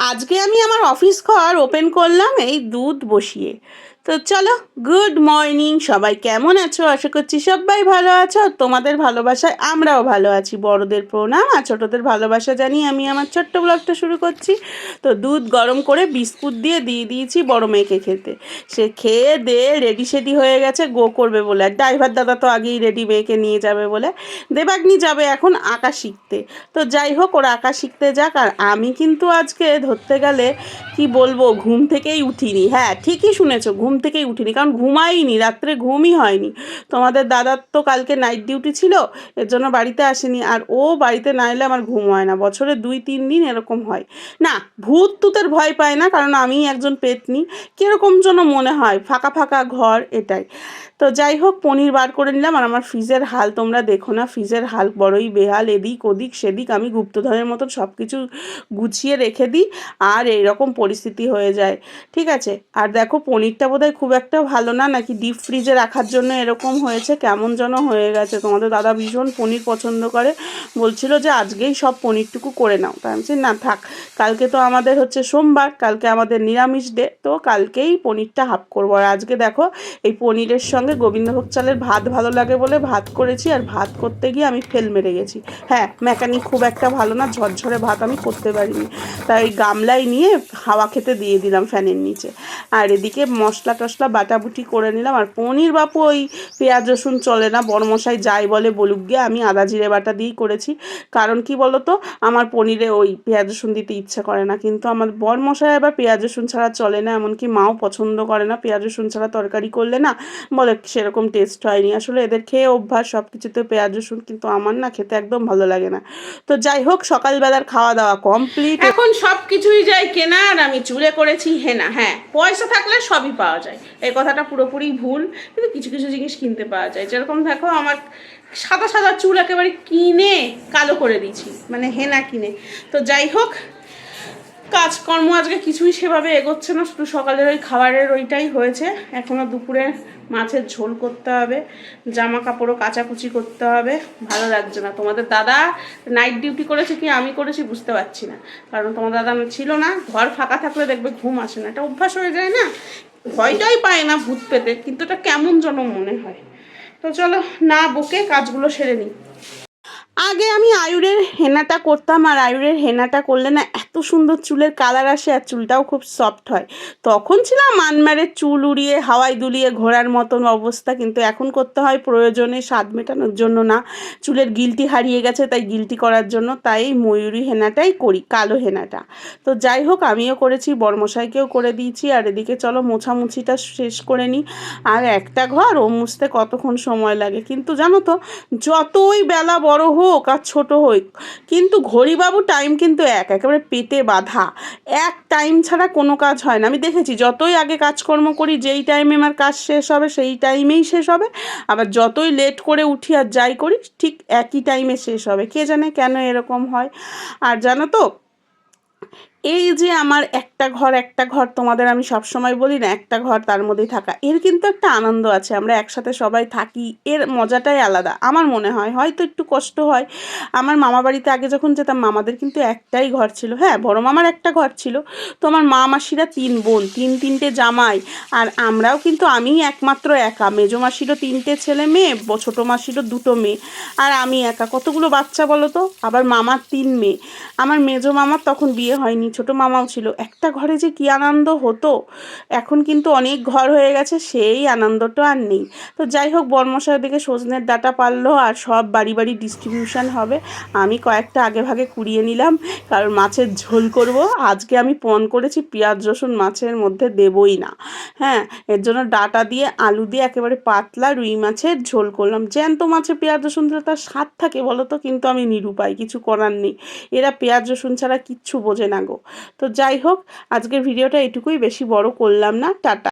আজকে আমি আমার অফিস ঘর ওপেন করলাম এই দুধ বসিয়ে। তো চলো গুড মর্নিং সবাই কেমন আছো? আশা করছি সবাই ভালো আছো। তোমাদের ভালোবাসায় আমরাও ভালো আছি। বড়দের প্রণাম আর ছোটদের ভালোবাসা জানিয়ে আমি আমার ছোট্ট ব্লগটা শুরু করছি। তো দুধ গরম করে বিস্কুট দিয়ে দিয়ে দিয়েছি বড় মেয়েকে খেতে। সে খেয়ে দিয়ে রেডি সেডি হয়ে গেছে গো করবে বলে। আর ড্রাইভার দাদা তো আগেই রেডি মেয়েকে নিয়ে যাবে বলে। দেবাগ্নি যাবে এখন আঁকা শিখতে। তো যাই হোক, ওরা আঁকা শিখতে যাক। আর আমি কিন্তু আজকে ধরতে গেলে, কি বলব, ঘুম থেকেই উঠিনি। হ্যাঁ ঠিকই শুনেছো, ঘুম থেকেই উঠিনি, কারণ ঘুমাইনি, রাত্রে ঘুমই হয়নি। তোমাদের দাদার তো কালকে নাইট ডিউটি ছিল, এর জন্য বাড়িতে আসেনি, আর ও বাড়িতে না এলে আমার ঘুম হয় না, বছরে দুই, তিন দিন এরকম হয়। না, ভূত তুতের ভয় পায় না, কারণ আমি একজন পেতনি, কীরকম যেন মনে হয়, ফাঁকা ফাঁকা ঘর এটাই। তো যাই হোক, পনির বার করে নিলাম আর আমার ফ্রিজের হাল তোমরা দেখো না। ফ্রিজের হাল বড়ই বেহাল, এদিক ওদিক সেদিক আমি গুপ্তধনের মতো সব কিছু গুছিয়ে রেখে দিই আর এইরকম পরিস্থিতি হয়ে যায়। ঠিক আছে? আর দেখো, পনিরটা বোধহয় খুব একটা ভালো না, নাকি ডিপ ফ্রিজে রাখার জন্য এরকম হয়েছে, কেমন যেন হয়ে গেছে। তোমাদের দাদা ভীষণ পনির পছন্দ করে, বলছিল যে আজকেই সব পনিরটুকু করে নাও। তাই আমি না থাক, কালকে তো আমাদের হচ্ছে সোমবার, কালকে আমাদের নিরামিষ ডে তো কালকেই পনিরটা হাফ করব। আর আজকে দেখো, এই পনিরের সঙ্গে গোবিন্দভোগ চালের ভাত ভালো লাগে বলে ভাত করেছি আর ভাত করতে গিয়ে আমি ফেল মেরে গেছি। হ্যাঁ মেকানিক খুব একটা ভালো না, ঝরঝরে ভাত আমি করতে পারিনি। তাই গামলায় নিয়ে হাওয়া খেতে দিয়ে দিলাম ফ্যানের নিচে। আর এদিকে মশলা টশলা বাটাবুটি করে নিলাম। আর পনির বাপু, ওই পেঁয়াজ রসুন চলে না বড়মশাই যাই বলে বলুক গিয়ে আমি আদা জিরে বাটা দিয়েই করেছি। কারণ কি বলতো, আমার পনিরে ওই পেঁয়াজ রসুন দিতে ইচ্ছে করে না। কিন্তু আমার বরমশাই আবার পেঁয়াজ রসুন ছাড়া চলে না, এমনকি মাও পছন্দ করে না। পেঁয়াজ রসুন ছাড়া তরকারি করলে না, বলে সেরকম টেস্ট হয়নি। আসলে এদের খেয়ে অভ্যাস সব কিছুতে পেঁয়াজ, রসুন কিন্তু আমার না খেতে একদম ভালো লাগে না। তো যাই হোক, সকালবেলার খাওয়া দাওয়া কমপ্লিট এখন সব কিছুই যাই কেনা আর আমি চুলে করেছি হেনা। হ্যাঁ পয়সা থাকলে সবই পাওয়া যায়। এই কথাটা পুরোপুরি ভুল, কিন্তু কিছু কিছু জিনিস কিনতে পাওয়া যায়। যেরকম দেখো, আমার সাদা সাদা চুল একেবারে কিনে কালো করে দিয়েছি মানে হেনা কিনে। তো যাই হোক কাজকর্ম আজকে কিছুই সেভাবে এগোচ্ছে না, শুধু সকালের ওই খাবারের ওইটাই হয়েছে। এখনও দুপুরে মাছের ঝোল করতে হবে জামা কাপড়ও কাচাকুচি করতে হবে। ভালো লাগছে না। তোমাদের দাদা নাইট ডিউটি করেছে কি আমি করেছি বুঝতে পারছি না। কারণ তোমার দাদা ছিল না, ঘর ফাঁকা থাকলে দেখবে ঘুম আসে না। এটা অভ্যাস হয়ে যায় না। ভয়টাই পায় না ভূত পেতে, কিন্তু এটা কেমন যেন মনে হয়। তো চলো, না বকে কাজগুলো সেরে নিই। আগে আমি আয়ুরের হেনাটা করতাম, আর আয়ুরের হেনাটা করলে না এত সুন্দর চুলের কালার আসে আর চুলটাও খুব সফট হয়। তখন ছিলাম মানমারের চুল উড়িয়ে, হাওয়ায় দুলিয়ে ঘোরার মতন অবস্থা, কিন্তু এখন করতে হয় প্রয়োজনে স্বাদ মেটানোর জন্য না। চুলের গিলটি হারিয়ে গেছে, তাই গিলটি করার জন্য তাই ময়ূরী হেনাটাই করি, কালো হেনাটা। তো যাই হোক, আমিও করেছি, বর্মশাইকেও করে দিয়েছি, আর এদিকে চলো মোছামুছিটা শেষ করে নিই। আর একটা ঘর, ও মুছতে কতক্ষণ সময় লাগে? কিন্তু জানো তো, যতই বেলা বড় হোক আর ছোট হোক, কিন্তু ঘড়িবাবু টাইম কিন্তু এক, একেবারে পেটে বাধা। এক টাইম ছাড়া কোনো কাজ হয় না। আমি দেখেছি, যতই আগে কাজকর্ম করি, যেই টাইমে আমার কাজ শেষ হবে, সেই টাইমেই শেষ হবে। আবার যতই লেট করে উঠি আর যাই করি, ঠিক একই টাইমে শেষ হবে। কে জানে কেন এরকম হয়। আর জানো তো এই যে আমার একটা ঘর একটা ঘর তোমাদের আমি সব সময় বলি না, একটা ঘর তার মধ্যেই থাকা। এর কিন্তু একটা আনন্দ আছে, আমরা একসাথে সবাই থাকি, এর মজাটাই আলাদা। আমার মনে হয়, হয়তো একটু কষ্ট হয়। আমার মামা বাড়িতে আগে যখন যেতাম, মামাদের কিন্তু একটাই ঘর ছিল। হ্যাঁ বড় মামার একটা ঘর ছিল। তো আমার মা মাসিরা তিন বোন, তিন তিনটে জামাই। আর আমরাও কিন্তু আমি একমাত্র একা। মেজো মাসিরও তিনটে ছেলে মেয়ে ছোটো মাসিরও দুটো মেয়ে। আর আমি একা। কতগুলো বাচ্চা বলো তো? আবার মামার তিন মেয়ে। আমার মেজো মামার তখন বিয়ে হয়নি। ছোট মামাও ছিল। একটা ঘরে যে কী আনন্দ হতো, এখন কিন্তু অনেক ঘর হয়ে গেছে, সেই আনন্দটা আর নেই। তো যাই হোক বর্মশাই দিকে সজনের ডাটা পারল আর সব বাড়ি বাড়ি ডিস্ট্রিবিউশন হবে। আমি কয়েকটা আগে ভাগে কুড়িয়ে নিলাম, কারণ মাছের ঝোল করব। আজকে আমি পণ করেছি, পেঁয়াজ, রসুন মাছের মধ্যে দেবই না। হ্যাঁ এর জন্য ডাটা দিয়ে, আলু দিয়ে একেবারে পাতলা রুই মাছের ঝোল করলাম। জ্যান্ত মাছে পেঁয়াজ, রসুন দিলে তার স্বাদ থাকে বলো তো, কিন্তু আমি নিরুপায়, কিছু করার নেই। এরা পেঁয়াজ, রসুন ছাড়া কিচ্ছু বোঝে না গো। তো যাই হোক আজকের ভিডিওটা এটুকুই বেশি বড় করলাম না টাটা।